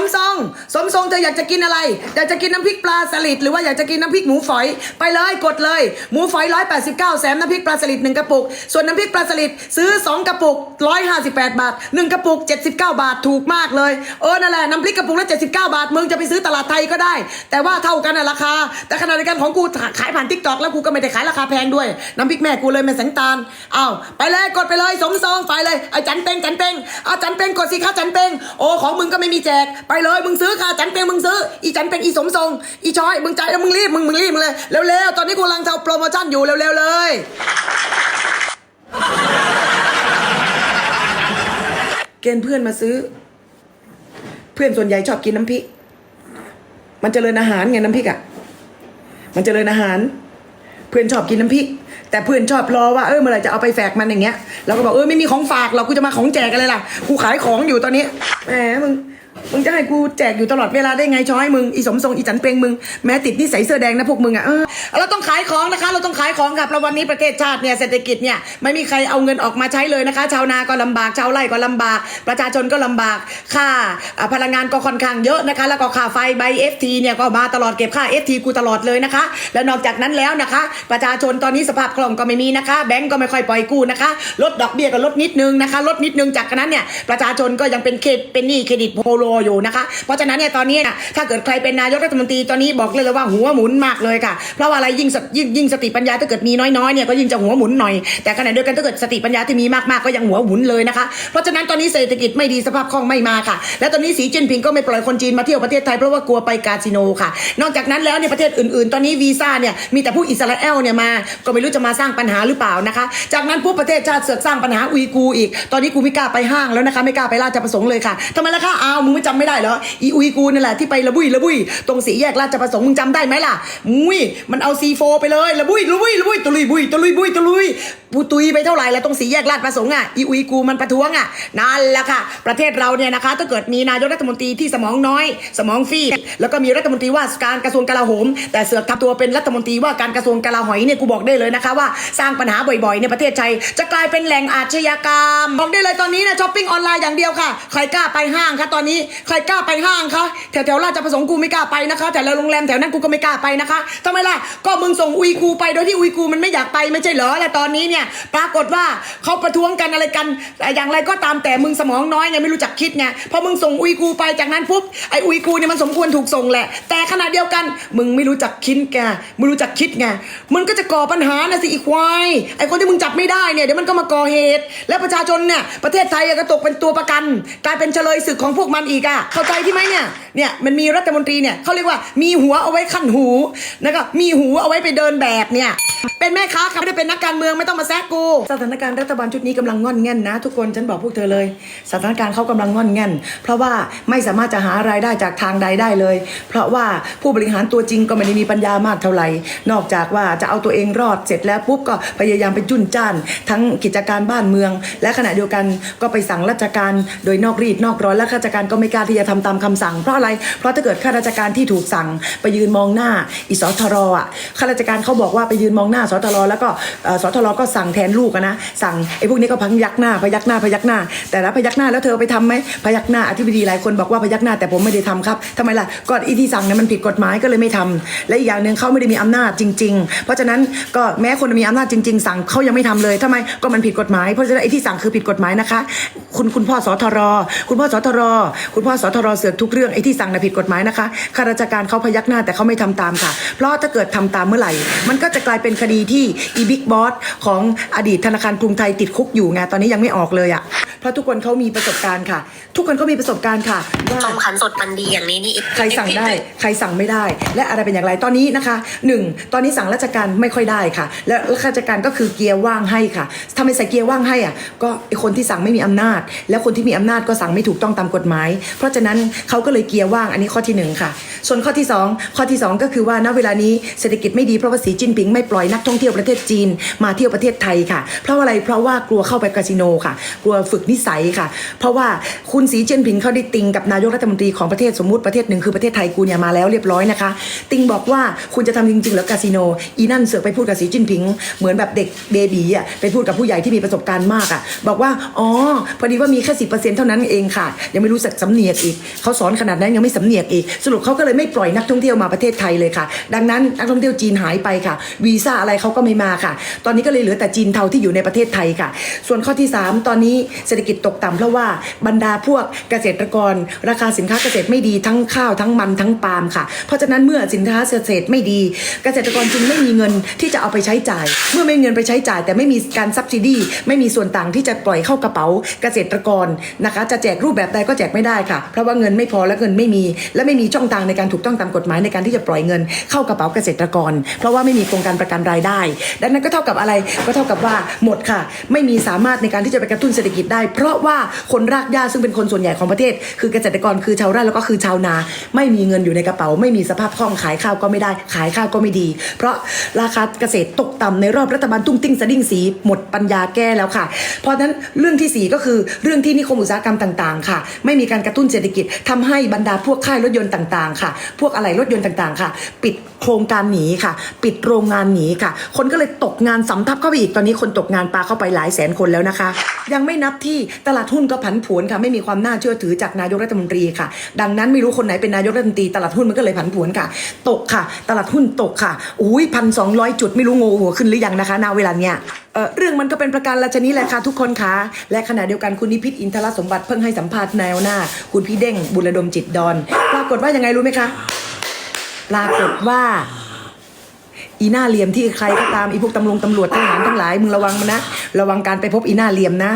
มทรง สมทรงเธออยากจะกินอะไร อยากจะกินน้ำพริกปลาสลิดหรือว่าอยากจะกินน้ำพริกหมูฝอย ไปเลยกดเลย หมูฝอย 189แสนน้ำพริกปลาสลิด1กระปุก ส่วนน้ำพริกปลาสลิดซื้อ 2 กระปุก 158 บาท 1 กระปุก 79 บาทถูกมากเลย เออนั่นแหละน้ำพริกกระปุกละ79 บาทมึงจะไปซื้อตลาดไทยก็ได้ แต่ว่าเท่ากันนะราคา แต่ขณะเดียวกันของกูขายผ่านทิกตอกแล้วกูก็ไม่ได้ขายราคาแพงด้วยน้ำพริกแม่กูเลยแม่แสงตาลอ้าวไปเลยกดไปเลยสมซองไปเลยไอ้จันเป็งจันเป็งอาจันเป็งกดสิคะจันเป็งโอ้ของมึงก็ไม่มีแจกไปเลยมึงซื้อค่ะจันเป็งมึงซื้อ อีจันเป็งอีสมทรง อีชอยมึงใจแล้วมึงรีบมึงมึงรีบมึงเลยเร็วๆตอนนี้กูกำลังจะโปรโมชั่นอยู่เร็วๆเลย เกณฑ์เพื่อนมาซื้อ เพื่อนส่วนใหญ่ชอบกินน้ำพริก มันเจริญอาหารไงน้ำพริกอะ มันเจริญอาหาร เพื่อนชอบกินน้ำพริก แต่เพื่อนชอบรอว่าเออเมื่อไหร่จะเอาไปแฝกมันอย่างเงี้ยเราก็บอกเออไม่มีของฝากเรากูจะมาของแจกอะไรล่ะกูขายของอยู่ตอนนี้แหมมึง มึงจะให้กูแจกอยู่ตลอดเวลาได้ไงช้อยมึงอีสมทรงอีจันเปงมึงแม้ติดนิสัยเสื้อแดงนะพวกมึงอะเออเราต้องขายของนะคะ เราต้องขายของค่ะเพราะวันนี้ประเทศชาติเนี่ยเศรษฐกิจเนี่ยไม่มีใครเอาเงินออกมาใช้เลยนะคะ ชาวนาก็ลำบากชาวไร่ก็ลำบาก ประชาชนก็ลำบากค่าพลังงานก็ค่อนข้างเยอะนะคะ แล้วก็ค่าไฟใบ FT เนี่ยก็มาตลอดเก็บค่า FT กูตลอดเลยนะคะ แล้วนอกจากนั้นแล้วนะคะ ประชาชนตอนนี้สภาพคล่องก็ไม่มีนะคะ แบงก์ก็ไม่ค่อยปล่อยกู้นะคะลดดอกเบี้ยก็ลดนิดนึงนะคะลดนิดนึงจากนั้นเนี่ยประชาชนก็ยังเป็นเครดเป็นหนี้เครดิตโพโลอยู่นะคะ เพราะฉะนั้นเนี่ยตอนนี้นะถ้าเกิดใครเป็นนายกรัฐมนตรีตอนนี้บอกเลยเลยว่าหัวหมุนมากเลยค่ะ เพราะว่าอะไรยิ่งสยิ่งยิ่งสติปัญญาถ้าเกิดมีน้อยๆเนี่ยก็ยิ่งจะหัวหมุนหน่อย แต่ขณะเดียวกันถ้าเกิดสติปัญญาที่มีมากๆก็ยังหัวหมุนเลยนะคะ เพราะฉะนั้นตอนนี้เศรษฐกิจไม่ดีสภาพคล่องไม่มาค่ะ และตอนนี้สีจิ้นผิงก็ไม่ปล่อยคนจีนมาเที่ยวประเทศไทยเพราะว่ากลัวไปคาสิโนค่ะ นอกจากนั้นแล้วเนี่ยประเทศอื่นๆ ตอนนี้วีซ่าเนี่ยมีแต่ผู้อิสราเอลเนี่ยมา ก็ไม่รู้จะมาสร้างปัญหาหรือเปล่านะคะ จากนั้นผู้ประเทศชาติเสือกสร้างปัญหาอุยกูอีก ตอนนี้กูไม่กล้าไปห้างแล้วนะคะ ไม่กล้าไปราชประสงค์เลยค่ะทำไมล่ะคะอ้าวมึงจำไม่ได้เหรออีอุยกูนั่นแหละที่ไประบุยระบุยตรงสีแยกราชประสงค์มึงจำได้ไหมล่ะมุ้ยมันเอาซีโฟไปเลยระบุยระบุยระบุยตะลุยบุยตะลุยบุยตะลุยปูตุยไปเท่าไหร่แล้วตรงสีแยกราชประสงค์อะอีอุยกูมันประท้วงอะนั่นแหละค่ะ ประเทศเราเนี่ยนะคะถ้าเกิดมีนายกรัฐมนตรีที่สมองน้อย สมองฟีแล้วก็มีรัฐมนตรีว่าการกระทรวงกลาโหม แต่เสือกทำตัวเป็นรัฐมนตรีว่าการกระทรวงกลาหอยเนี่ยกูบอกได้เลยนะคะว่าสร้างปัญหาบ่อยๆ ในประเทศไทยจะกลายเป็นแหล่งอาชญากรรม บอกได้เลยตอนนี้นะช้อปปิ้งออนไลน์อย่างเดียวค่ะ ใครกล้าไปห้างคะตอนนี้ใครกล้าไปห้างคะแถวแถวราชประสงค์กูไม่กล้าไปนะคะแต่ละโรงแรมแถวนั้นกูก็ไม่กล้าไปนะคะทำไมล่ะก็มึงส่งอุยกูไปโดยที่อุยกูมันไม่อยากไปไม่ใช่เหรอและตอนนี้เนี่ยปรากฏว่าเขาประท้วงกันอะไรกันอย่างไรก็ตามแต่มึงสมองน้อยไงไม่รู้จักคิดไงพอมึงส่งอุยกูไปจากนั้นปุ๊บไออุยกูเนี่ยมันสมควรถูกส่งแหละ แต่ขณะเดียวกัน มึงไม่รู้จักคิดแกไม่รู้จักคิดไงมันก็จะก่อปัญหานะสิอีควายไอคนที่มึงจับไม่ได้เนี่ยเดี๋ยวมันก็มาก่อเหตุ และประชาชนเนี่ยประเทศไทยก็ตกเป็นตัวประกัน กลายเป็นเฉลยศึกของพวกมันอีกอะเข้าใจที่ไหมเนี่ยเนี่ยมันมีรัฐมนตรีเนี่ยเขาเรียกว่ามีหัวเอาไว้ขั้นหูนะครับมีหูเอาไว้ไปเดินแบบเนี่ย เป็นแม่ค้าค่ะไม่ได้เป็นนักการเมืองไม่ต้องมาแซกกู สถานการณ์รัฐบาลชุดนี้กำลังงอนแง่นนะ ทุกคนฉันบอกพวกเธอเลย สถานการณ์เขากำลังงอนแง่น เพราะว่าไม่สามารถจะหารายได้จากทางใดได้เลย เพราะว่าผู้บริหารตัวจริงก็ไม่ได้มีปัญญามากเท่าไหร่นอกจากว่าจะเอาตัวเองรอดเสร็จแล้วปุ๊บก็พยายามไปจุนจ้าน ทั้งกิจการบ้านเมือง และขณะเดียวกันก็ไปสั่งราชการโดยนอกรีดนอกร้อนและข้าราชการก็ไม่กล้าที่จะทำตามคำสั่ง เพราะอะไรเพราะถ้าเกิดข้าราชการที่ถูกสั่งไปยืนมองหน้าอิสทรอะข้าราชการเขาบอกว่าไปยืนมองหน้าสทรแล้วก็สทรก็สั่งแทนลูกนะสั่งไอ้พวกนี้ก็พังยักหน้าพยักหน้าพยักหน้า แต่ละพยักหน้าแล้วเธอไปทำไหมพยักหน้าอธิบดีหลายคนบอกว่าพยักหน้าแต่ผมไม่ได้ทำครับทำไมล่ะก็อีที่สั่งเนี่ยมันผิดกฎหมายก็เลยไม่ทำและอีกอย่างหนึ่งเขาไม่ได้มีอำนาจจริง ๆ เพราะฉะนั้นก็แม้คนมีอำนาจจริง ๆ สั่งเขายังไม่ทำเลยทำไมก็มันผิดกฎหมายเพราะฉะนั้นไอ้ที่สั่งคือผิดกฎหมายนะคะ คุณคุณพ่อสทร คุณพ่อสทร คุณพ่อสทรเสือกทุกเรื่องไอ้ที่สั่งน่ะผิดกฎหมายนะคะข้าราชการเขาพยักหน้าแต่เขาไม่ทำตามค่ะ เพราะถ้าเกิดทำตามเมื่อไหร่ มันก็จะกลายเป็นคดีที่อีบิ๊กบอสของอดีตธนาคารกรุงไทยติดคุกอยู่ไงตอนนี้ยังไม่ออกเลยอะ่ะเพราะทุกคนเขามีประสบการณ์ค่ะ ทุกคนเขามีประสบการณ์ค่ะว่าชมขันสดมันดีอย่างนี้นี่ใครสั่งได้ ใครสั่งไม่ได้ และอะไรเป็นอย่างไรตอนนี้นะคะหนึ่งตอนนี้สั่งราชการไม่ค่อยได้ค่ะ และราชการก็คือเกียร์ว่างให้ค่ะทำไมใส่เกียร์ว่างให้อะก็ไอคนที่สั่งไม่มีอำนาจ แล้วคนที่มีอำนาจก็สั่งไม่ถูกต้องตามกฎหมาย เพราะฉะนั้นเขาก็เลยเกียร์ว่างอันนี้ข้อที่หนึ่งค่ะ ส่วนข้อที่สองข้อที่สองก็คือว่าณเวลานี้เศรษฐกิจไม่ดีเพราะว่าสีจิ้นผิงไม่ปล่อยนักท่องเที่ยวประเทศจีน มาเที่ยวประเทศไทยค่ะ เพราะอะไรเพราะว่ากลัวเข้าไปคาสิโนค่ะ กลัวฝึกนิสัยค่ะ เพราะว่าคุณสีเจิ้นผิงเขาได้ติงกับนายกรัฐมนตรีของประเทศสมมุติประเทศหนึ่งคือประเทศไทยกูเนี่ยมาแล้วเรียบร้อยนะคะ ติงบอกว่าคุณจะทำจริงๆหรือคาสิโน อีนั่นเสือกไปพูดกับสีจิ้นผิง เหมือนแบบเด็กเบบีอะไปพูดกับผู้ใหญ่ที่มีประสบการณ์มากอะบอกว่าอ๋อพอดีว่ามีแค่สิเท่านั้นเองค่ะ ยังไม่รู้สึกสำเนียกอีกเขาสอนขนาดนั้นยังไม่สำเนียกอีก สรุปเขาก็เลยไม่ปล่อยนักท่องเที่ยวมาประเทศไทยเลยค่ะ ดังนั้นนักท่องเที่ยวจีนหายไปค่ะวีซ่าอะไรเขาก็ไม่มาค่ะ ตอนนี้ก็เลยเหลือแต่จีนเทาที่อยู่ในประเทศไทยค่ะ ส่วนข้อที่ 3 ตอนนี้เศรษฐกิจตกต่ำเพราะว่าบรรดาพวกเกษตรกร ราคาสินค้าเกษตรไม่ดีทั้งข้าวทั้งมันทั้งปาล์มค่ะ เพราะฉะนั้นเมื่อสินค้าเกษตรไม่ดี เกษตรกรจึงไม่มีเงินที่จะเอาไปใช้จ่าย เมื่อไม่มีเงินไปใช้จ่าย แต่ไม่มีการซับซิดีไม่มีส่วนต่างที่จะปล่อยเข้ากระเป๋าเกษตรกรนะคะ จะแจกรูปแบบใดก็แจกไม่ได้ค่ะ เพราะว่าเงินไม่พอและเงินไม่มี และไม่มีช่องทางในการถูกต้องตามกฎหมายในการที่จะปล่อยเงินเข้ากระเป๋าเกษตรกร เพราะว่าไม่มีโครงการประกันรายได้ดังนั้นก็เท่ากับอะไรก็เท่ากับว่าหมดค่ะ ไม่มีสามารถในการที่จะไปกระตุ้นเศรษฐกิจได้ เพราะว่าคนรากหญ้าซึ่งเป็นคนส่วนใหญ่ของประเทศ คือเกษตรกรคือชาวไร่แล้วก็คือชาวนา ไม่มีเงินอยู่ในกระเป๋า ไม่มีสภาพคล่องขายข้าวก็ไม่ได้ ขายข้าวก็ไม่ดี เพราะราคาเกษตรตกต่ำในรอบรัฐบาลตุ้งติ้งสะดิ้งสีหมดปัญญาแก้แล้วค่ะ เพราะฉะนั้นเรื่องที่สี่ก็คือเรื่องที่นิคมอุตสาหกรรมต่างๆ ค่ะ ไม่มีการกระตุ้นเศรษฐกิจทำให้บรรดาพวกค่ายรถยนต์ต่างๆ ค่ะ พวกอะไรรถยนต์ต่างๆ ค่ะ ปิดโครงการหนีค่ะ ปิดโรงงานหนีค่ะคนก็เลยตกงานสำทับเข้าไปอีกตอนนี้คนตกงานปลาเข้าไปหลายแสนคนแล้วนะคะ ยังไม่นับที่ตลาดหุ้นก็ผันผวนค่ะ ไม่มีความน่าเชื่อถือจากนายกรัฐมนตรีค่ะ ดังนั้นไม่รู้คนไหนเป็นนายกรัฐมนตรีตลาดหุ้นมันก็เลยผันผวนค่ะ ตกค่ะ ตลาดหุ้นตกค่ะอุ้ยพันสองร้อยจุดไม่รู้โงหัวขึ้นหรือยังนะคะณเวลาเนี้ยเรื่องมันก็เป็นประการราชนี้แหละค่ะทุกคนค่ะและขณะเดียวกันคุณนิพิษอินทรสมบัติเพิ่งให้สัมภาษณ์แนวหน้า คุณพี่เด้งบุรดมจิตดอน ปรากฏว่ายังไงรู้ไหมคะ ปรากฏว่า อีหน้าเหลี่ยมที่ใครก็ตามอีพวกตำรวจตำรวจทหารทั้งหลายมึงระวังมันนะ ระวังการไปพบอีหน้าเหลี่ยมนะ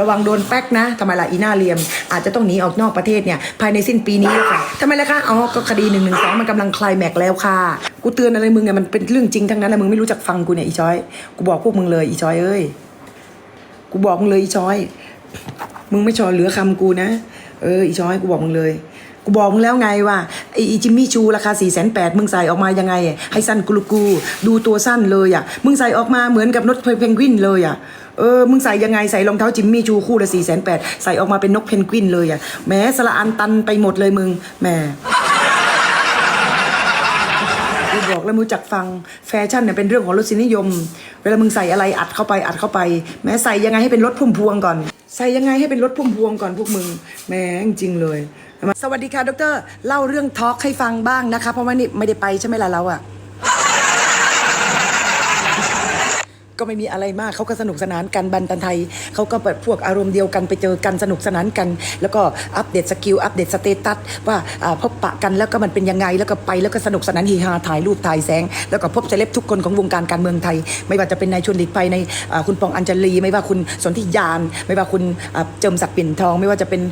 ระวังโดนแป๊กนะทำไมล่ะอีหน้าเหลี่ยม อาจจะต้องหนีออกนอกประเทศเนี่ยภายในสิ้นปีนี้ค่ะทำไมล่ะคะอ๋อก็คดีหนึ่งหนึ่งสองมันกำลังคลายแม็กซ์แล้วค่ะกูเตือนอะไรมึงเนี่ยมันเป็นเรื่องจริงทั้งนั้นนะมึงไม่รู้จักฟังกูเนี่ยอีช้อยกูบอกพวกมึงเลยอีช้อยเอ้ยกูบอกมึงเลยอีช้อย มึงไม่ชอเหลือคำกูนะเอออีช้อยกูบอกมึงเลย กูบอกมึงแล้วไงว่าไออีจิมมี่ชูราคา4ี่แสนแปดมึงใส่ออกมายังไง ให้สั้นกุลูกู ดูตัวสั้นเลยอะ มึงใส่ออกมาเหมือนกับนกเพนกวินเลยอะเออ มึงใส่ยังไงใส่รองเท้าจิมมี่ชูคู่ละสี่แสนแปดใส่ออกมาเป็นนกเพนกวินเลยอะแหม้สละอันตันไปหมดเลยมึงแหมกูบอกแล้วรู้จักฟังแฟชั่นเนี่ยเป็นเรื่องของรสนิยม เวลามึงใส่อะไรอัดเข้าไปอัดเข้าไป แม้ใส่ยังไงให้เป็นรถพุ่มพวงก่อน ใส่ยังไงให้เป็นรถพุ่มพวงก่อนพวกมึงแหม่จริงเลย สวัสดีค่ะดรเล่าเรื่องทอล์กให้ฟังบ้างนะคะ เพราะว่านี่ไม่ได้ไปใช่ไหมล่ะเราอะ ก็ไม่มีอะไรมากเขาก็สนุกสนานกันบันตันไทยเขาก็แบบพวกอารมณ์เดียวกันไปเจอกันสนุกสนานกัน แล้วก็อัปเดตสกิลอัปเดตสเตตัสว่าพบปะกันแล้วก็มันเป็นยังไงแล้วก็ไปแล้วก็สนุกสนานฮีฮาถ่ายรูปถ่ายแสง แล้วก็พบเซเลบทุกคนของวงการการเมืองไทย ไม่ว่าจะเป็นนายชวนหลีกภัยในคุณปองอัญชลี ไม่ว่าคุณสนธิยาน ไม่ว่าคุณเจิมศักดิ์ปิ่นทอง ไม่ว่าจะเป็น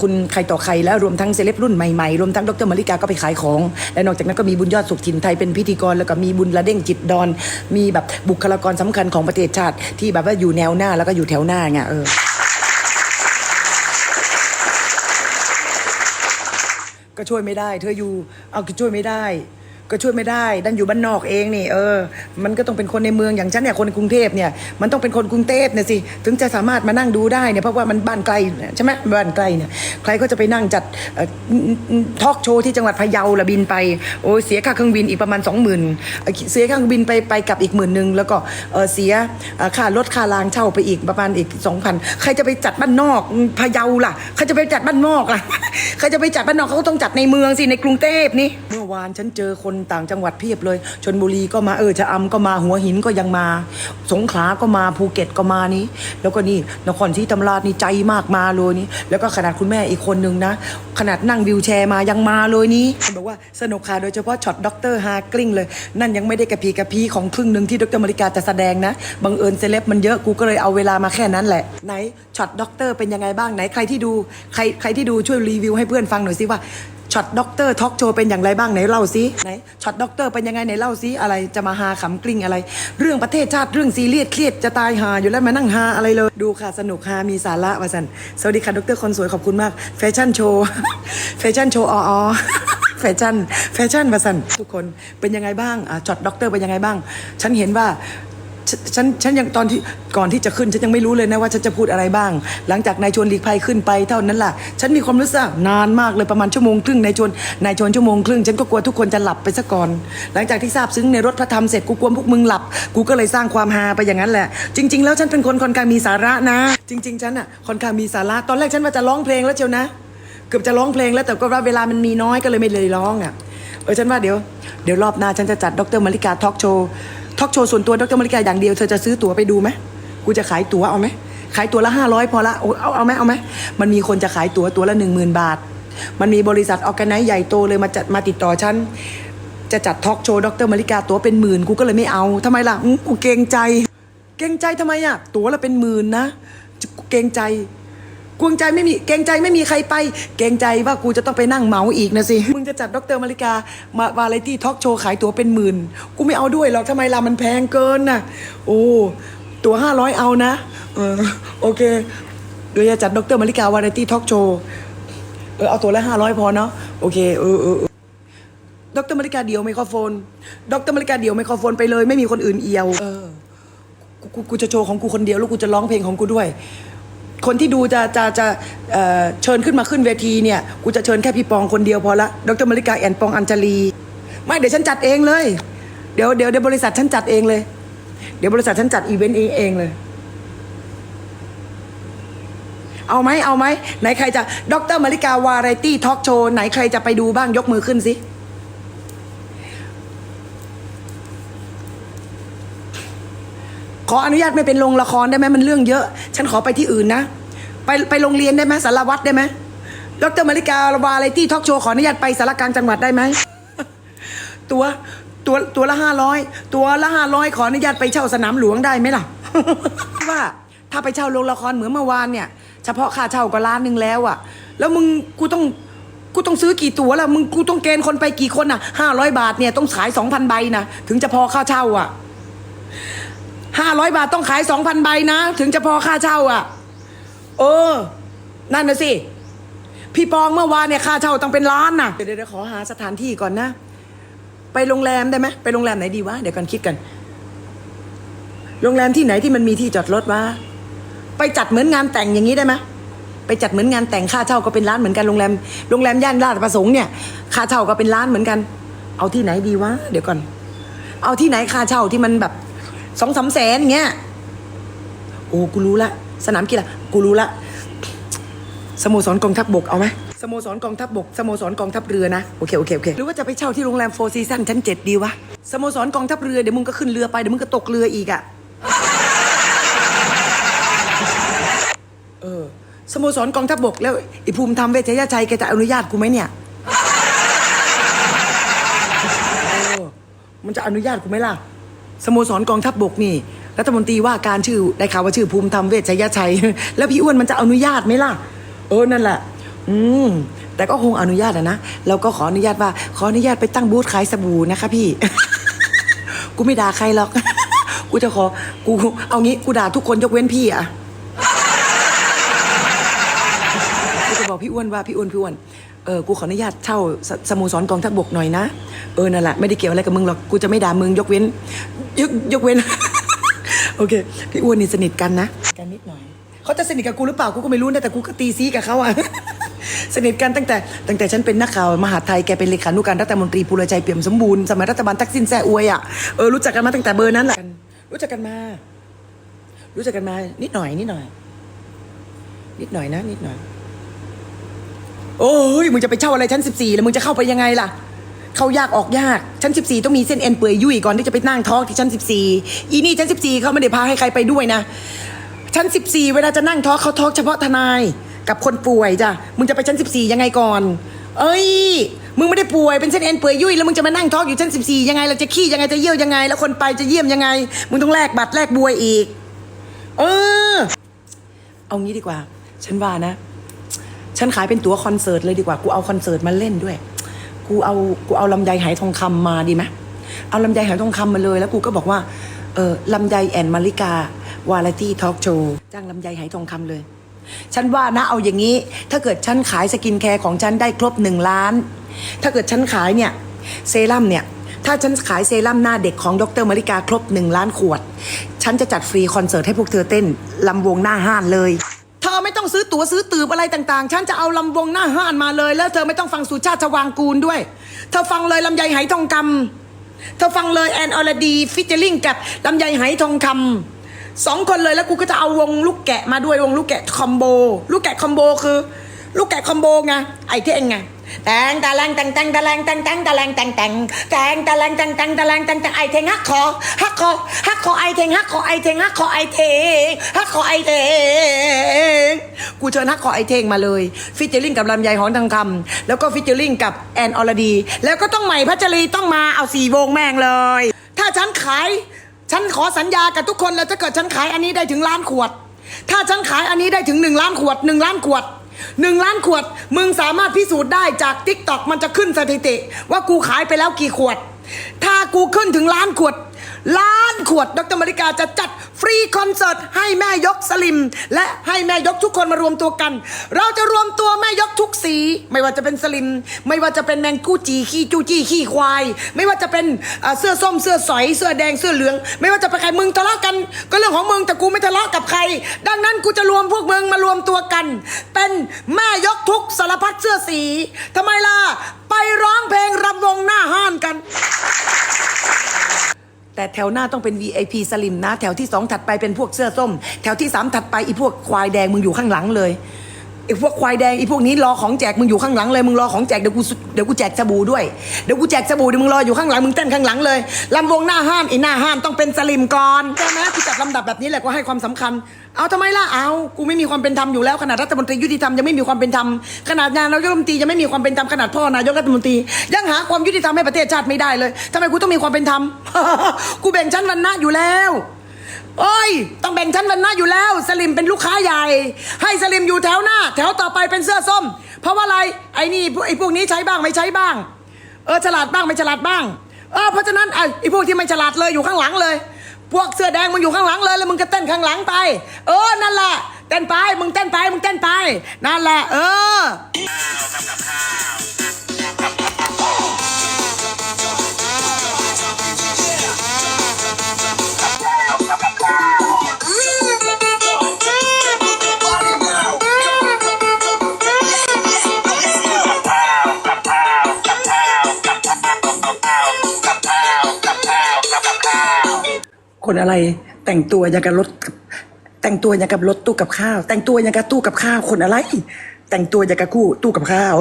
คุณใครต่อใครแล้วรวมทั้งเซเลบรุ่นใหม่ๆรวมทั้งดรมาริกาก็ไปขายของ และนอกจากนั้นก็มีบุญยอดสุขถิ่นไทยเป็นพิธีกรแล้วก็มีบุญระเด้งจิตดอน มีแบบบุคลากรสำคัญของประเทศชาติ ที่แบบว่าอยู่แนวหน้าแล้วก็อยู่แถวหน้าไงเออก็ช่วยไม่ได้ เธออยู่ เอาก็ช่วยไม่ได้ ก็ช่วยไม่ได้ ดันอยู่บ้านนอกเองนี่ เออ มันก็ต้องเป็นคนในเมืองอย่างฉันเนี่ยคนกรุงเทพเนี่ย มันต้องเป็นคนกรุงเทพเนี่ยสิ ถึงจะสามารถมานั่งดูได้เนี่ย เพราะว่ามันบ้านไกลใช่ไหมบ้านไกลเนี่ย ใครก็จะไปนั่งจัดทอล์กโชว์ที่จังหวัดพะเยาละบินไป โอ้ยเสียค่าเครื่องบินอีกประมาณสองหมื่นเสียค่าเครื่องบินไปไปกลับอีกหมื่นหนึ่งแล้วก็เสียค่ารถค่ารางเช่าไปอีกประมาณอีกสองพันใครจะไปจัดบ้านนอกพะเยาล่ะ ใครจะไปจัดบ้านนอกล่ะ ใครจะไปจัดบ้านนอกเขาก็ต้องจัดในเมืองสิในกรุงเทพนี่ เมื่อวานฉันเจอคนต่างจังหวัดเพียบเลยชนบุรีก็มาเออชะอำก็มาหัวหินก็ยังมา สงขลาก็มาภูเก็ตก็มานี้ แล้วก็นี่นครศรีธรรมราชนี่ใจมากมาเลยนี่แล้วก็ขนาดคุณแม่อีกคนนึงนะ ขนาดนั่งวิวแชร์มายังมาเลยนี่บอกว่าสนุกค่ะโดยเฉพาะช็อตด็อกเตอร์ฮากลิ้งเลย นั่นยังไม่ได้กระพีกระพีของครึ่งหนึ่งที่ดรมาริกาจะแสดงนะบังเอิญเซเลบมันเยอะกูก็เลยเอาเวลามาแค่นั้นแหละไหนช็อตด็อกเตอร์เป็นยังไงบ้างไหนใครที่ดูใครใครที่ดูช่วยรีวิวให้เพื่อนฟังหน่อยสิว่า ช็อตด็อกเตอร์ทอล์กโชว์เป็นอย่างไรบ้างไหนเล่าซิไหนช็อตด็อกเตอร์เป็นยังไงไหนเล่าซิอะไรจะมาหาขำกลิ้งอะไร เรื่องประเทศชาติเรื่องซีเรียสเครียดจะตายหาอยู่แล้วมานั่งหาอะไรเลย ดูค่ะสนุกฮามีสาระว่าสันสวัสดีค่ะดรคนสวยขอบคุณมากแฟชั่นโชว์แฟชั่นโชว์อ๋อแฟชั่นแฟชั่นมาสันทุกคนเป็นยังไงบ้างอะช็อตด็อกเตอร์เป็นยังไงบ้าง ฉันเห็นว่า ฉฉันฉันยังตอนที่ก่อนที่จะขึ้น ฉันยังไม่รู้เลยนะว่าฉันจะพูดอะไรบ้าง หลังจากนายชวนหลีกภัยขึ้นไปเท่านั้นล่ะ ฉันมีความรู้สึกนานมากเลยประมาณชั่วโมงครึ่งนายชวนนายชวนชั่วโมงครึ่งฉันก็กลัวทุกคนจะหลับไปซะก่อน หลังจากที่ทราบซึ้งในรถพระธรรมเสร็จกูกลัวพวกมึงหลับ กูก็เลยสร้างความฮาไปอย่างนั้นแหละ จริง ๆ แล้วฉันเป็นคนค่อนข้างมีสาระนะ จริง ๆ ฉันอะค่อนข้างมีสาระตอนแรกฉันว่าจะร้องเพลงแล้วเชียวนะ เกือบจะร้องเพลงแล้วแต่ก็ว่าเวลามันมีน้อยก็เลยไม่เลยร้องอะเออฉันว่าเดี๋ยวเดี๋ยวรอบหน้าฉันจะจัดดรมาริกาทอล์กโชว์ ทอกโชว์ส่วนตัวดรมาริกาอย่างเดียวเธอจะซื้อตั๋วไปดูไหมกูจะขายตั๋วเอาไหมขายตั๋วละห้าร้อยพอละโอ้เอาเอาไหมเอาไหมมันมีคนจะขายตั๋วตั๋วละหนึ่งหมื่นบาท มันมีบริษัทออแกไนซ์ใหญ่โตเลยมาจัดมาติดต่อฉันจะจัดทอกโชว์ดรมาริกาตั๋วเป็นหมื่นกูก็เลยไม่เอาทำไมล่ะกูเกรงใจ เกรงใจทำไมอะตั๋วละเป็นหมื่นนะเกรงใจ กวงใจไม่มีเกรงใจไม่มีใครไป เกรงใจว่ากูจะต้องไปนั่งเมาอีกนะสิ มึงจะจัดดรมาริกามาวาไรตี้ทอล์กโชว์ขายตั๋วเป็นหมื่น กูไม่เอาด้วยหรอกทำไมล่ะมันแพงเกินน่ะ โอ้ตั๋วห้าร้อยเอานะ เออโอเคเดี๋ยวจะจัดดรมาริกาวาไรตี้ทอล์กโชว์เออเอาตั๋วละห้าร้อยพอเนาะโอเคเออเออเออดรมาริกาเดี่ยวไมโครโฟน ดรมาริกาเดี่ยวไมโครโฟนไปเลย ไม่มีคนอื่นเอียว เออกูกูกูจะโชว์ของกูคนเดียวแล้วกูจะร้องเพลงของกูด้วย คนที่ดูจะจะจะเอ่อเชิญขึ้นมาขึ้นเวทีเนี่ยกูจะเชิญแค่พี่ปองคนเดียวพอละดรมาริกาแอนปองอัญจลีไม่เดี๋ยวฉันจัดเองเลย เดี๋ยวเดี๋ยวเดี๋ยวบริษัทฉันจัดเองเลย เดี๋ยวบริษัทฉันจัดอีเวนต์เองเองเลย เอาไหมเอาไหมไหนใครจะดรมาริกาวาไรตี้ทอล์กโชว์ไหนใครจะไปดูบ้างยกมือขึ้นสิ ขออนุญาตไม่เป็นโรงละครได้ไหมมันเรื่องเยอะ ฉันขอไปที่อื่นนะ ไปไปโรงเรียนได้ไหมสารวัตรได้ไหมดรมาริกาวาไรตี้ทอกโชว์ขออนุญาตไปสารกลางจังหวัดได้ไหมตัวตัวตัวละห้าร้อยตัวละห้าร้อยขออนุญาตไปเช่าสนามหลวงได้ไหมล่ะว่าถ้าไปเช่าโรงละครเหมือนเมื่อวานเนี่ย เฉพาะค่าเช่าก็ล้านหนึ่งแล้วอะแล้วมึงกูต้องกูต้องซื้อกี่ตั๋วล่ะมึงกูต้องเกณฑ์คนไปกี่คนอะห้าร้อยบาทเนี่ยต้องขายสองพันใบนะถึงจะพอค่าเช่าอะ ห้าร้อยบาทต้องขายสองพันใบนะ ถึงจะพอค่าเช่าอะ เออ นั่นนะสิ พี่ปองเมื่อวานเนี่ยค่าเช่าต้องเป็นล้านนะเดี๋ยวเดี๋ยวขอหาสถานที่ก่อนนะ ไปโรงแรมได้ไหมไปโรงแรมไหนดีวะ เดี๋ยวกันคิดกัน โรงแรมที่ไหนที่มันมีที่จอดรถวะ ไปจัดเหมือนงานแต่งอย่างนี้ได้ไหมไปจัดเหมือนงานแต่งค่าเช่าก็เป็นล้านเหมือนกันโรงแรม โรงแรมย่านราชประสงค์เนี่ย ค่าเช่าก็เป็นล้านเหมือนกัน เอาที่ไหนดีวะ เดี๋ยวก่อน เอาที่ไหนค่าเช่าที่มันแบบ สองสามแสนอย่างเงี้ยโอ้กูรู้ละ สนามกีฬากูรู้ละสโมสรกองทัพบกเอาไหมสโมสรกองทัพบกสโมสรกองทัพเรือนะโอเคโอเคโอเคหรือว่าจะไปเช่าที่โรงแรมโฟร์ซีซันชั้นเจ็ดดีวะสโมสรกองทัพเรือเดี๋ยวมึงก็ขึ้นเรือไปเดี๋ยวมึงก็ตกเรืออีกอะเออสโมสรกองทัพบกแล้วไอ้ภูมิธรรมเวชยชัยแกจะอนุญาตกูไหมเนี่ยมันจะอนุญาตกูไหมล่ะ สโมสรกองทัพบกนี่ รัฐมนตรีว่าการชื่อได้ข่าวว่าชื่อภูมิธรรมเวชยชัย แล้วพี่อ้วนมันจะอนุญาตไหมล่ะ เออนั่นแหละ อืมแต่ก็คงอนุญาตอะนะเราก็ขออนุญาตว่า ขออนุญาตไปตั้งบูธขายสบู่นะคะพี่ กูไม่ด่าใครหรอก กูจะขอ กูเอางี้กูด่าทุกคนยกเว้นพี่อะกูจะบอกพี่อ้วนว่าพี่อ้วนพี่อ้วนเออ กูขออนุญาตเช่าสโมสรกองทัพบกหน่อยนะ เออ นั่นแหละ ไม่ได้เกี่ยวอะไรกับมึงหรอก กูจะไม่ด่ามึงยกเว้น ยกยกเว้น โอเค พี่อ้วนนี่สนิทกันนะ กันนิดหน่อย เขาจะสนิทกับกูหรือเปล่ากูก็ไม่รู้นะแต่กูก็ตีซีกับเขาอะ สนิทกันตั้งแต่ตั้งแต่ฉันเป็นนักข่าวมหาดไทยแกเป็นเลขานุการรัฐมนตรีภูรชัยเปี่ยมสมบูรณ์สมัยรัฐบาลทักษิณแซ่อวยอะเออรู้จักกันมาตั้งแต่เบอร์นั้นแหละรู้จักกันมา รู้จักกันมา นิดหน่อยนิดหน่อย นิดหน่อยนะ นิดหน่อย โอ้ยมึงจะไปเช่าอะไรชั้นสิบสี่แล้วมึงจะเข้าไปยังไงล่ะ เข้ายากออกยาก ชั้นสิบสี่ต้องมีเส้นเอ็นเปื่อยยุ่ยก่อนที่จะไปนั่งทอกที่ชั้นสิบสี่อีนี่ชั้นสิบสี่เขาไม่ได้พาให้ใครไปด้วยนะ ชั้นสิบสี่เวลาจะนั่งทอกเขาทอกเฉพาะทนายกับคนป่วยจ้ะ มึงจะไปชั้นสิบสี่ยังไงก่อน เอ้ย มึงไม่ได้ป่วยเป็นเส้นเอ็นเปื่อยยุ่ยแล้วมึงจะมานั่งทอกอยู่ชั้นสิบสี่ยังไงเราจะขี้ยังไงจะเยี่ยวยังไง แล้วคนไปจะเยี่ยมยังไง มึงต้องแลกบัตรแลกบวยอีก เออ เอางี้ดีกว่า ฉันว่านะ ฉันขายเป็นตั๋วคอนเสิร์ตเลยดีกว่า กูเอาคอนเสิร์ตมาเล่นด้วย กูเอากูเอาลำไยไหทองคำมาดีไหมเอาลำไยไหทองคำมาเลย แล้วกูก็บอกว่าเออลำไยแอนมาริกาวาไรตี้ทอล์กโชว์จ้างลำไยไหทองคำเลย ฉันว่านะเอาอย่างนี้ ถ้าเกิดฉันขายสกินแคร์ของฉันได้ครบหนึ่งล้าน ถ้าเกิดฉันขายเนี่ยเซรั่มเนี่ยถ้าฉันขายเซรั่มหน้าเด็กของดรมาริกาครบหนึ่งล้านขวด ฉันจะจัดฟรีคอนเสิร์ตให้พวกเธอเต้นลำวงหน้าห้านเลย ต้องซื้อตั๋วซื้อตืบอะไรต่างๆ ฉันจะเอาลำวงหน้าห้านมาเลย แล้วเธอไม่ต้องฟังสุชาติชวางกูลด้วย เธอฟังเลยลำไยไหทองคำเธอฟังเลยแอนอรดีฟิชเจอริงกับลำไยไหทองคำสองคนเลยแล้วกูก็จะเอาวงลูกแกะมาด้วยวงลูกแกะคอมโบลูกแกะคอมโบคือ ลูกแกะคอมโบไงไอ้เท่งไงแตงตะแลงแตงแตงตะแลงแตงแตงตะแลงแตงแตงแตงตะแลงแตงแตงตะแลงแตงแตงไอเทงฮักคอฮักคอฮักคอไอเทงฮักคอไอเทงฮักคอไอเทงฮักคอไอเทงกูเชิญฮักคอไอเทงมาเลยฟิชเจอริงกับลำไยหอนทองคำแล้วก็ฟิชเจอริงกับแอนอรดี แล้วก็ต้องใหม่พัชรีต้องมาเอาสี่วงแม่งเลย ถ้าฉันขายฉันขอสัญญากับทุกคนแล้วถ้าเกิดฉันขายอันนี้ได้ถึงล้านขวด ถ้าฉันขายอันนี้ได้ถึงหนึ่งล้านขวดหนึ่งล้านขวด หนึ่งล้านขวด มึงสามารถพิสูจน์ได้จากทิกตอกมันจะขึ้นสถิติ ว่ากูขายไปแล้วกี่ขวด ถ้ากูขึ้นถึงล้านขวด ล้านขวดดรมาริกาจะจัดฟรีคอนเสิร์ตให้แม่ยกสลิม และให้แม่ยกทุกคนมารวมตัวกัน เราจะรวมตัวแม่ยกทุกสี ไม่ว่าจะเป็นสลิม ไม่ว่าจะเป็นแมงกู้จีขี้จูจี้ขี้ควาย ไม่ว่าจะเป็นเสื้อส้มเสื้อสอยเสื้อแดงเสื้อเหลือง ไม่ว่าจะเป็นใครมึงทะเลาะกัน ก็เรื่องของมึงแต่กูไม่ทะเลาะกับใคร ดังนั้นกูจะรวมพวกมึงมารวมตัวกัน เป็นแม่ยกทุกสารพัดเสื้อสีทำไมล่ะไปร้องเพลงรำวงหน้าห้านกัน แต่แถวหน้าต้องเป็น VIP สลิมนะ แถวที่สองถัดไปเป็นพวกเสื้อส้ม แถวที่สามถัดไปอีพวกควายแดงมึงอยู่ข้างหลังเลย ไอ้พวกควายแดงไอ้พวกนี้รอของแจกมึงอยู่ข้างหลังเลยมึงรอของแจกเดี๋ยวกูเดี๋ยวกูแจกสบู่ด้วยเดี๋ยวกูแจกสบู่เดี๋ยวมึงรออยู่ข้างหลังมึงเต้นข้างหลังเลยลำวงหน้าห้านไอ้หน้าห้านต้องเป็นสลิมก่อนใช่ไหมกูจัดลำดับแบบนี้แหละกูให้ความสำคัญ เอาทำไมล่ะเอากูไม่มีความเป็นธรรมอยู่แล้วขนาดรัฐมนตรียุติธรรมยังไม่มีความเป็นธรรมขนาดนายกรัฐมนตรียังไม่มีความเป็นธรรมขนาดพ่อนายกรัฐมนตรียังหาความยุติธรรมให้ประเทศชาติไม่ได้เลยทำไมกูต้องมีความเป็นธรรมกูแบ่งชั้นวรรณะอยู่แล้ว โอ้ย ต้องแบ่งชั้นวรรณะอยู่แล้ว สลิมเป็นลูกค้าใหญ่ ให้สลิมอยู่แถวหน้า แถวต่อไปเป็นเสื้อส้ม เพราะว่าอะไรไอ้นี่ไอ้พวกนี้ใช้บ้างไม่ใช้บ้าง เออฉลาดบ้างไม่ฉลาดบ้างเออเพราะฉะนั้นไอ้ไอ้พวกที่ไม่ฉลาดเลยอยู่ข้างหลังเลย พวกเสื้อแดงมึงอยู่ข้างหลังเลยแล้วมึงก็เต้นข้างหลังไป เออนั่นแหละเต้นไปมึงเต้นไปมึงเต้นไปนั่นแหละ เออ อะไร แต่งตัวอย่างกับรถ แต่งตัวอย่างกับรถตู้กับข้าว แต่งตัวอย่างกับตู้กับข้าวคนอะไร แต่งตัวอย่างกับกู้ตู้กับข้าว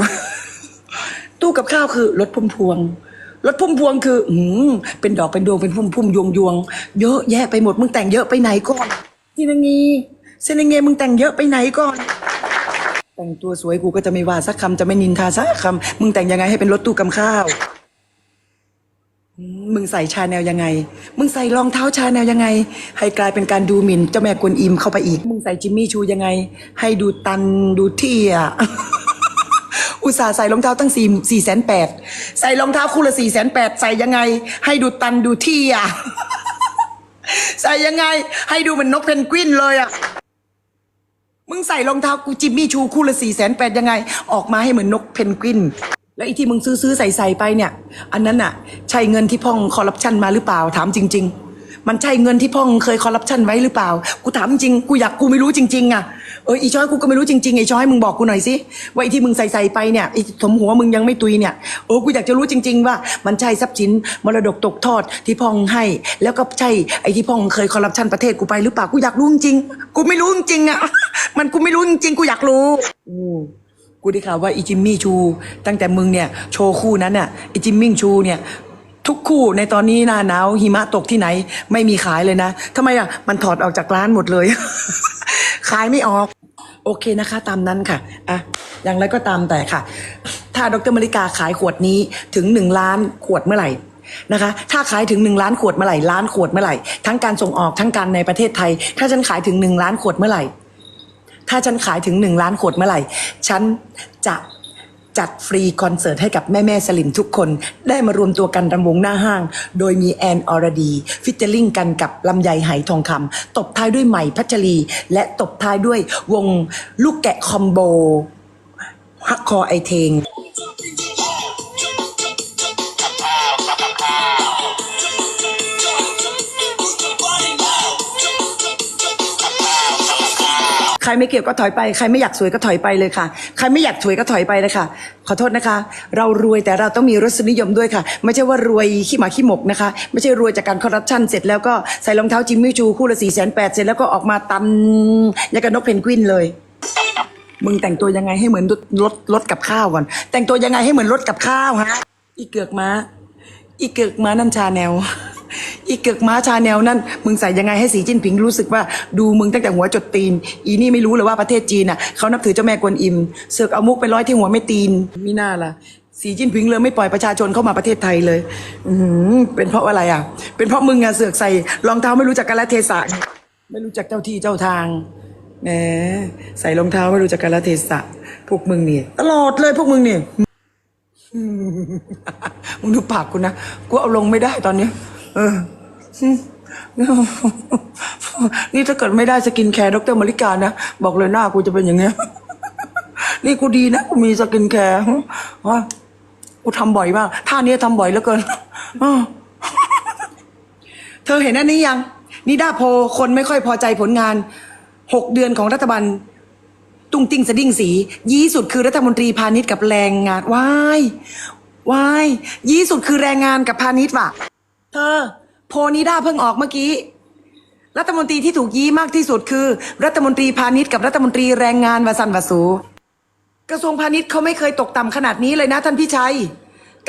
ตู้กับข้าวคือรถพุ่มพวงรถพุ่มพวงคืออืมเป็นดอกเป็นดวงเป็นพุ่มพุ่มยวงยวงเยอะแยะไปหมดมึงแต่งเยอะไปไหนก่อนทีนังงีเซนงเงมึงแต่งเยอะไปไหนก่อน แต่งตัวสวยกูก็จะไม่ว่าสักคำจะไม่นินทาสักคำมึงแต่งยังไงให้เป็นรถตู้กับข้าว มึงใส่ชาแนลยังไง มึงใส่รองเท้าชาแนลยังไง ให้กลายเป็นการดูหมิ่นเจ้าแม่กวนอิมเข้าไปอีก มึงใส่จิมมี่ชูยังไง ให้ดูตันดูเที่ยอุตส่าห์ใส่รองเท้าตั้งสี่สี่แสนแปดใส่รองเท้าคู่ละสี่แสนแปดใส่ยังไง ให้ดูตันดูเที่ยใส่ยังไง ให้ดูเหมือนนกเพนกวินเลยอะมึงใส่รองเท้ากูจิมมี่ชูคู่ละสี่แสนแปดยังไง ออกมาให้เหมือนนกเพนกวิน แล้วไอ้ที่มึงซื้อซื้อใส่ใส่ไปเนี่ย อันนั้นอะใช่เงินที่พ่องคอร์รัปชันมาหรือเปล่าถามจริง ๆ มันใช่เงินที่พ่องเคยคอร์รัปชันไว้หรือเปล่า กูถามจริงกูอยากกูไม่รู้จริงๆอะเอออีช้อยกูก็ไม่รู้จริงๆไอ้ช้อยมึงบอกกูหน่อยสิว่าไอ้ที่มึงใส่ใส่ไปเนี่ยไอ้สมหัวมึงยังไม่ตุยเนี่ยเออกูอยากจะรู้จริง ๆ ว่ามันใช่ทรัพย์สินมรดกตกทอดที่พ่องให้ แล้วก็ใช่ไอ้ที่พ่องเคยคอร์รัปชันประเทศกูไปหรือเปล่ากูอยากรู้จริงกูไม่รู้จริงๆอะมันกูไม่รู้จริงกูอยากรู้อู้ กูได้ข่าวว่าอีจิมมี่ชู ตั้งแต่มึงเนี่ยโชว์คู่นั้นน่ะอีจิมมิ่งชูเนี่ยทุกคู่ในตอนนี้หน้าหนาวหิมะตกที่ไหน ไม่มีขายเลยนะทำไมอะมันถอดออกจากร้านหมดเลย ขายไม่ออก โอเคนะคะ ตามนั้นค่ะอะอย่างไรก็ตามแต่ค่ะ ถ้าดรมาริกาขายขวดนี้ถึงหนึ่งล้านขวดเมื่อไหร่นะคะ ถ้าขายถึงหนึ่งล้านขวดเมื่อไหร่ล้านขวดเมื่อไหร่ ทั้งการส่งออกทั้งการในประเทศไทย ถ้าฉันขายถึงหนึ่งล้านขวดเมื่อไหร่ ถ้าฉันขายถึงหนึ่งล้านขวดเมื่อไหร่ ฉันจะจัดฟรีคอนเสิร์ตให้กับแม่แม่สลิมทุกคน ได้มารวมตัวกันรำวงหน้าห้าง โดยมีแอนอรดี ฟิชเจอริงกันกับลำไยไหทองคำตบท้ายด้วยใหม่พัชรี และตบท้ายด้วยวงลูกแกะคอมโบฮักคอไอเทง ไม่เกี่ยวก็ถอยไป ใครไม่อยากสวยก็ถอยไปเลยค่ะ ใครไม่อยากสวยก็ถอยไปเลยค่ะ ขอโทษนะคะ เรารวยแต่เราต้องมีรสนิยมด้วยค่ะ ไม่ใช่ว่ารวยขี้หมาขี้หมกนะคะ ไม่ใช่รวยจากการคอร์รัปชันเสร็จแล้วก็ใส่รองเท้าจิมมี่ชูคู่ละสี่แสนแปดเสร็จแล้วก็ออกมาตันอย่างกับนกเพนกวินเลย มึงแต่งตัวยังไงให้เหมือนรถรถรถกับข้าวก่อน แต่งตัวยังไงให้เหมือนรถกับข้าวฮะ อีเกือกม้า อีเกือกม้านั่นชาแนวอีเกือกม้าชาแนวนั่น มึงใส่ยังไงให้สีจิ้นผิงรู้สึกว่าดูมึงตั้งแต่หัวจดตีน อีนี่ไม่รู้เลยว่าประเทศจีนน่ะเขานับถือเจ้าแม่กวนอิม เสือกเอามุกไปร้อยที่หัวไม่ตีนมีหน้าล่ะ สีจิ้นผิงเลยไม่ปล่อยประชาชนเข้ามาประเทศไทยเลย อือเป็นเพราะอะไรอะ เป็นเพราะมึงอะเสือกใส่รองเท้าไม่รู้จักกาลเทศะไม่รู้จักเจ้าที่เจ้าทางแหมใส่รองเท้าไม่รู้จักกาลเทศะพวกมึงเนี่ยตลอดเลยพวกมึงเนี่ย มึงดูปากกูนะ กูเอาลงไม่ได้ตอนนี้ เออ นี่ถ้าเกิดไม่ได้สกินแคร์ดรมาริกานะ บอกเลยหน้ากูจะเป็นอย่างเงี้ย นี่กูดีนะ กูมีสกินแคร์ว่ากูทำบ่อยมาก ท่านี้ทำบ่อยเหลือเกินเธอเห็นอันนี้ยังนิดาโพคนไม่ค่อยพอใจผลงานหกเดือนของรัฐบาล ตุ้งติ้งสะดิ้งสี ยี่สุดคือรัฐมนตรีพาณิชย์กับแรงงานวายวายยี่สุดคือแรงงานกับพาณิชย์ว่ะ เธอ โพนิด้าเพิ่งออกเมื่อกี้ รัฐมนตรีที่ถูกยี้มากที่สุดคือ รัฐมนตรีพาณิชย์กับรัฐมนตรีแรงงานวสันวสูกระทรวงพาณิชย์เขาไม่เคยตกต่ำขนาดนี้เลยนะท่านพี่ชัย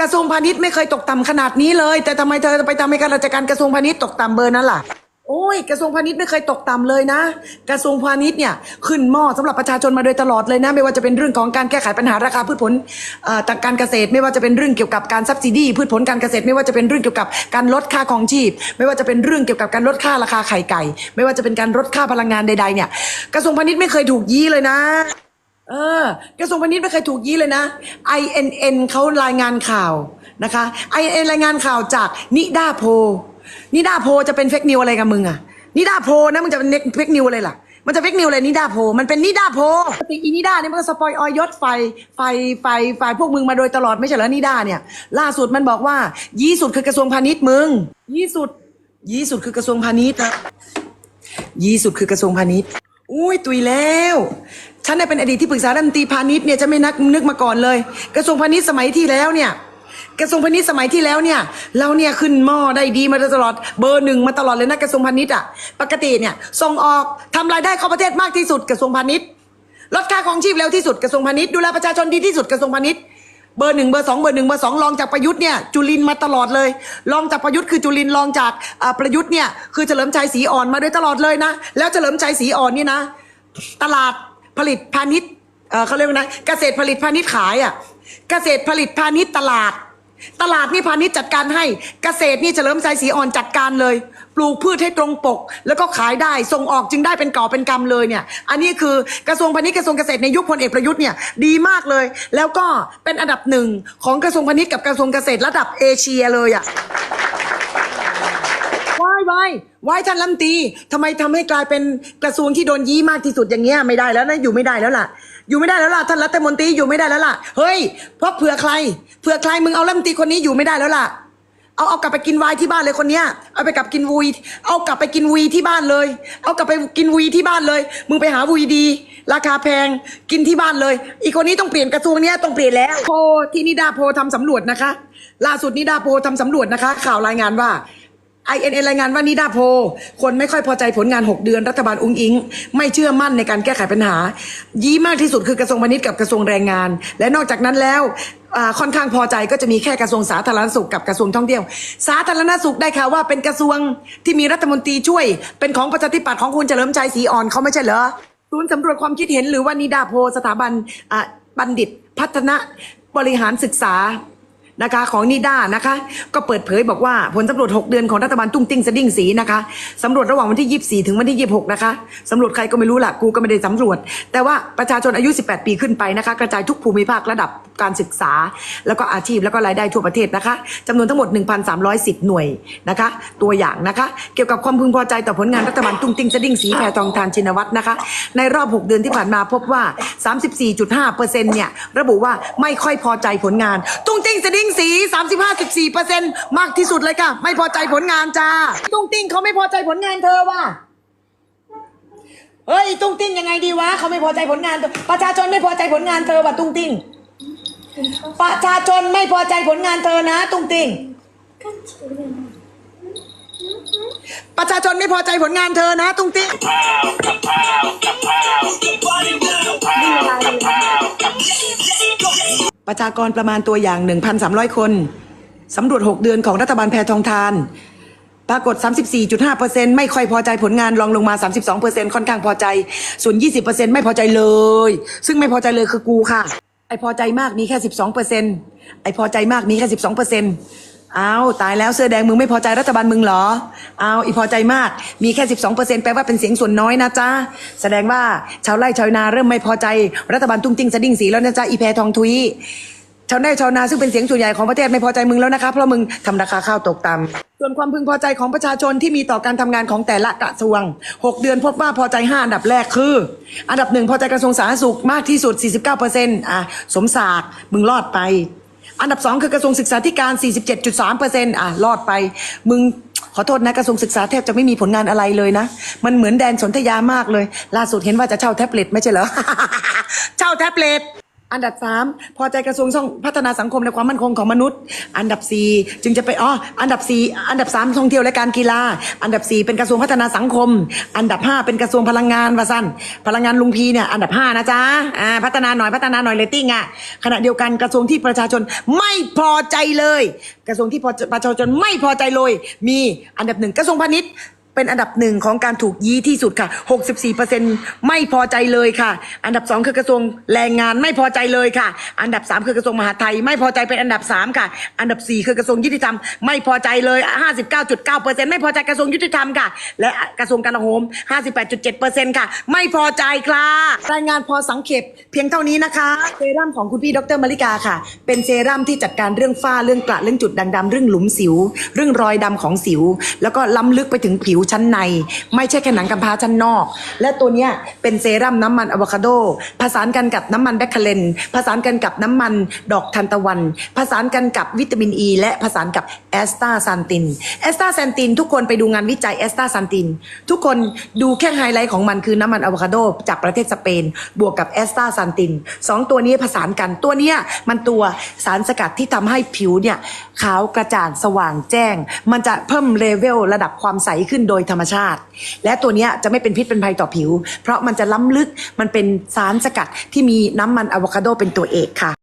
กระทรวงพาณิชย์ไม่เคยตกต่ำขนาดนี้เลย แต่ทำไมเธอไปทำให้การราชการกระทรวงพาณิชย์ตกต่ำเบอร์นั้นล่ะ โอ้ยกระทรวงพาณิชย์ไม่เคยตกต่ำเลยนะ กระทรวงพาณิชย์เนี่ยขึ้นหม้อสำหรับประชาชนมาโดยตลอดเลยนะ ไม่ว่าจะเป็นเรื่องของการแก้ไขปัญหาราคาพืชผลเอ่างการเกษตร ไม่ว่าจะเป็นเรื่องเกี่ยวกับการซับซิดีพืชผลการเกษตร ไม่ว่าจะเป็นเรื่องเกี่ยวกับการลดค่าของชีพ ไม่ว่าจะเป็นเรื่องเกี่ยวกับการลดค่าราคาไข่ไก่ ไม่ว่าจะเป็นการลดค่าพลังงานใดๆเนี่ยกระทรวงพาณิชย์ไม่เคยถูกยี้เลยนะเออกระทรวงพาณิชย์ไม่เคยถูกยี้เลยนะ INN เขารายงานข่าวนะคะ INN รายงานข่าวจากนิดาโพ นิดาโพจะเป็นเฟกนิวอะไรกับมึงอะนิดาโพนะมึงจะเป็นเฟกนิวอะไรล่ะ มันจะเฟกนิวอะไรนิดาโพ มันเป็นนิดาโพปกติอีนิดาเนี่ยมันก็สปอยออยศไฟไฟไฟไฟพวกมึงมาโดยตลอดไม่ใช่เหรอนิดาเนี่ย ล่าสุดมันบอกว่า ยี่สุดคือกระทรวงพาณิชย์มึง ยี่สุด ยี่สุดคือกระทรวงพาณิชย์นะยี่สุดคือกระทรวงพาณิชย์อุ้ยตุยแล้ว ฉันเนี่ยเป็นอดีตที่ปรึกษารัฐมนตีพาณิชย์เนี่ยจะไม่นักนึกมาก่อนเลย กระทรวงพาณิชย์สมัยที่แล้วเนี่ย กระทรวงพาณิชย์สมัยที่แล้วเนี่ย เราเนี่ยขึ้นหม้อได้ดีมาตลอดเบอร์หนึ่งมาตลอดเลยนะกระทรวงพาณิชย์อะปกติเนี่ยส่งออกทำรายได้เข้าประเทศมากที่สุดกระทรวงพาณิชย์ลดค่าครองชีพเร็วที่สุดกระทรวงพาณิชย์ดูแลประชาชนดีที่สุดกระทรวงพาณิชย์เบอร์หนึ่งเบอร์สองเบอร์หนึ่งเบอร์สองรองจากประยุทธ์เนี่ยจุลินมาตลอดเลยรองจากประยุทธ์คือจุลินรองจากประยุทธ์เนี่ยคือเฉลิมชัยศรีอ่อนมาโดยตลอดเลยนะ แล้วเฉลิมชัยศรีอ่อนนี่นะ ตลาดผลิตพาณิชย์เอ่อเขาเรียกว่านะเกษตรผลิตพาณิชย์ขายอะเกษตรผลิตพาณิชย์ตลาด ตลาดนี่พาณิชย์จัดการให้เกษตรนี่เฉลิมชัยศรีอ่อนจัดการเลย ปลูกพืชให้ตรงปก แล้วก็ขายได้ส่งออกจึงได้เป็นก่อเป็นกำเลยเนี่ย อันนี้คือกระทรวงพาณิชย์กระทรวงเกษตรในยุคพลเอกประยุทธ์เนี่ยดีมากเลย แล้วก็เป็นอันดับหนึ่งของกระทรวงพาณิชย์กับกระทรวงเกษตรระดับเอเชียเลยอะวายวายวายท่านลำตีทำไมทำให้กลายเป็นกระทรวงที่โดนยี้มากที่สุดอย่างเงี้ยไม่ได้แล้วนะอยู่ไม่ได้แล้วล่ะ อยู่ไม่ได้แล้วล่ะท่านรัฐมนตรีอยู่ไม่ได้แล้วล่ะ เฮ้ย เพราะเผื่อใคร เผื่อใครมึงเอาลำตีคนนี้อยู่ไม่ได้แล้วล่ะ เอาเอากลับไปกินวน์ที่บ้านเลยคนเนี้ย เอาไปกลับกินวี เอากลับไปกินวีที่บ้านเลย เอากลับไปกินวีที่บ้านเลย มึงไปหาวีดี ราคาแพง กินที่บ้านเลย อีกคนนี้ต้องเปลี่ยนกระทรวงเนี้ยต้องเปลี่ยนแล้ว โพที่นิดาโพลทำสำรวจนะคะ ล่าสุดนิดาโพลทำสำรวจนะคะ ข่าวรายงานว่า INN รายงานว่านิดาโพ คนไม่ค่อยพอใจผลงาน 6 เดือนรัฐบาลอุ้งอิง ไม่เชื่อมั่นในการแก้ไขปัญหา ยี่มากที่สุดคือกระทรวงพาณิชย์กับกระทรวงแรงงาน และนอกจากนั้นแล้วค่อนข้างพอใจก็จะมีแค่กระทรวงสาธารณสุขกับกระทรวงท่องเที่ยว สาธารณสุขได้ข่าวว่าเป็นกระทรวงที่มีรัฐมนตรีช่วย เป็นของประชาธิปัตย์ของคุณเฉลิมชัยศรีอ่อนเขาไม่ใช่เหรอศูนย์สำรวจความคิดเห็นหรือว่านิดาโพสถาบันบัณฑิต พัฒนาบริหารศึกษา นะคะของนิด้านะคะ ก็เปิดเผยบอกว่าผลสำรวจ 6 เดือนของรัฐบาลตุ้งติ้งสดิ้งสีนะคะสำรวจระหว่างวันที่ 24 ถึงวันที่ 26 นะคะสำรวจใครก็ไม่รู้ล่ะกูก็ไม่ได้สำรวจ แต่ว่าประชาชนอายุ 18 ปีขึ้นไปนะคะ กระจายทุกภูมิภาคระดับการศึกษา แล้วก็อาชีพแล้วก็รายได้ทั่วประเทศนะคะจำนวนทั้งหมด 1,310 หน่วยนะคะ ตัวอย่างนะคะ เกี่ยวกับความพึงพอใจต่อผลงานรัฐบาลตุ้งติ้งสดิ้งสีแพทองทานชินวัตรนะคะ ในรอบ 6 เดือนที่ผ่านมาพบว่า 34.5%เนี่ยระบุว่าไม่ค่อยพอใจผลงานตุ้งติ้งสดิ้งสี 35.4%มากที่สุดเลยค่ะ ไม่พอใจผลงานจ้าตุ้งติ้งเขาไม่พอใจผลงานเธอว่ะเฮ้ยตุ้งติ้งยังไงดีวะเขาไม่พอใจผลงานเธอประชาชนไม่พอใจผลงานเธอว่ะตุ้งติ้งประชาชนไม่พอใจผลงานเธอนะ ตุ้งติ้งประชาชนไม่พอใจผลงานเธอนะ ตุ้งติ้ง ประชากรประมาณตัวอย่าง 1,300 คนสำรวจ 6 เดือนของรัฐบาลแพทองทาน ปรากฏ 34.5%ไม่ค่อยพอใจผลงานรองลงมา 32%ค่อนข้างพอใจ ส่วน 20%ไม่พอใจเลย ซึ่งไม่พอใจเลยคือกูค่ะ ไอพอใจมากมีแค่ 12%ไอพอใจมากมีแค่ 12% อ้าวตายแล้วเสื้อแดงมึงไม่พอใจรัฐบาลมึงเหรออ้าวอีพอใจมากมีแค่ 12%แปลว่าเป็นเสียงส่วนน้อยนะจ๊ะแสดงว่าชาวไร่ชาวนาเริ่มไม่พอใจรัฐบาลตุ้งติ้งสะดิ้งสีแล้วนะจ๊ะอีแพทองทุยชาวไร่ชาวนาซึ่งเป็นเสียงส่วนใหญ่ของประเทศไม่พอใจมึงแล้วนะคะเพราะมึงทำราคาข้าวตกต่ำส่วนความพึงพอใจของประชาชนที่มีต่อการทำงานของแต่ละกระทรวง 6 เดือนพบว่าพอใจ 5 อันดับแรกคือ อันดับหนึ่งพอใจกระทรวงสาธารณสุขมากที่สุด 49%อะสมศักดิ์มึงรอดไป อันดับ 2 คือกระทรวงศึกษาธิการ 47.3%อะรอดไป มึงขอโทษนะกระทรวงศึกษาแทบจะไม่มีผลงานอะไรเลยนะ มันเหมือนแดนสนธยามากเลย ล่าสุดเห็นว่าจะเช่าแท็บเล็ตไม่ใช่เหรอ เช่าแท็บเล็ต อันดับสามพอใจกระทรวงพัฒนาสังคมและความมั่นคงของมนุษย์ อันดับสี่จึงจะไปอ๋ออันดับสี่อันดับสามท่องเที่ยวและการกีฬา อันดับสี่เป็นกระทรวงพัฒนาสังคม อันดับห้าเป็นกระทรวงพลังงานว่าสั้นพลังงานลุงพีเนี่ยอันดับห้านะจ๊ะอ่าพัฒนาหน่อยพัฒนาหน่อยเลตติ้งอะขณะเดียวกันกระทรวงที่ประชาชนไม่พอใจเลย กระทรวงที่ประชาชนไม่พอใจเลย มีอันดับหนึ่งกระทรวงพาณิชย์ เป็นอันดับหนึ่งของการถูกยี้ที่สุดค่ะ 64%ไม่พอใจเลยค่ะ อันดับ 2 คือกระทรวงแรงงานไม่พอใจเลยค่ะ อันดับ 3 คือกระทรวงมหาดไทยไม่พอใจเป็นอันดับ 3 ค่ะ อันดับ 4 คือกระทรวงยุติธรรมไม่พอใจเลย 59.9%ไม่พอใจกระทรวงยุติธรรมค่ะ และกระทรวงกลาโหม58.7%ค่ะ ไม่พอใจค่ะรายงานพอสังเขปเพียงเท่านี้นะคะเซรั่มของคุณพี่ดรมาริกาค่ะ เป็นเซรั่มที่จัดการเรื่องฝ้าเรื่องกระเรื่องจุดด่างดำเรื่องหลุมสิว เรื่องรอยดำของสิว แล้วก็ล้ำลึกไปถึงผิวชั้นใน ไม่ใช่แค่หนังกำพร้าชั้นนอก และตัวเนี้ยเป็นเซรั่มน้ำมันอะโวคาโด ผสานกันกับน้ำมันแบคเคเลน ผสานกันกับน้ำมันดอกทานตะวัน ผสานกันกับวิตามินอ e, ีและผสานกับแอสตาซันตินแอสตาซันตินทุกคนไปดูงานวิจัยแอสตาซันตินทุกคนดูแค่ไฮไลท์ของมันคือน้ำมันอะโวคาโดจากประเทศสเปน บวกกับแอสตาซันตินสองตัวนี้ผสานกันตัวเนี้ยมันตัวสารสกัดที่ทำให้ผิวเนี่ยขาวกระจ่างสว่างแจ้ง มันจะเพิ่มเลเวลระดับความใสขึ้นโดยธรรมชาติ และตัวเนี้ยจะไม่เป็นพิษเป็นภัยต่อผิว เพราะมันจะล้ำลึกมันเป็นสารสกัดที่มีน้ำมันอะโวคาโดเป็นตัวเอกค่ะ